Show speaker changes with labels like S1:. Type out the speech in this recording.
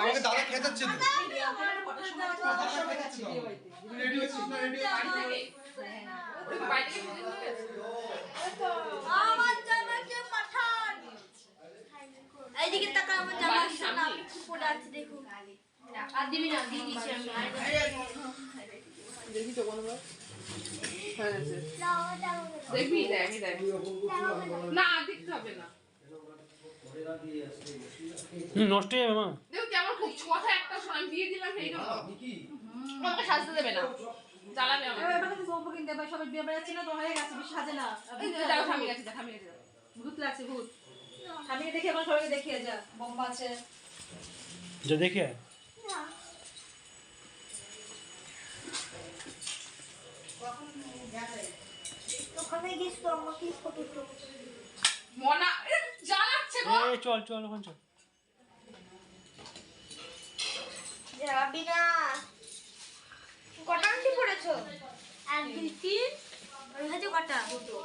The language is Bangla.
S1: আমাকে দাদা খেতাচ্ছে তো। রেডি হচ্ছিস না রেডি
S2: বাড়ি থেকে ওই বাড়ি থেকে বুঝে নিয়ে গেছে।
S3: আমার জামাকে পাঠান এইদিকে তাকা আমার জামা
S2: বাড়ির সামনে।
S3: আমি কি পরে আছে দেখুন।
S4: আর দিবি না দিয়ে দিচ্ছি আমি।
S2: দেখি তো কোনো গেছে দেখবি। দেখ দেখ না দেখতে হবে না।
S5: নষ্ট হয়ে যাবে মা।
S2: আমি দিয়ে দিলাম সেই জন্য আমাকে সাজতে দেবে না। জ্বালাবে আমাকে।
S6: এবারে তো বউকে কিনতে হবে সবাই বিয়ে বেড়াচ্ছে না? তো হয়ে গেছে বেশি সাজে না।
S2: যাও স্বামী গেছে যা গেছে।
S6: ভূত লাগছে ভূত। আমি দেখে আমার সবাইকে দেখিয়ে যা বোম্বা আছে।
S5: যা দেখে
S3: ওখানে গিয়েছ তো আমাকে ফটো
S2: মনা এ, জ্বালাচ্ছে গো।
S5: চল চল ওখান চল।
S3: কটা আংটি পড়েছো এক দুই তিন কটা? ছটা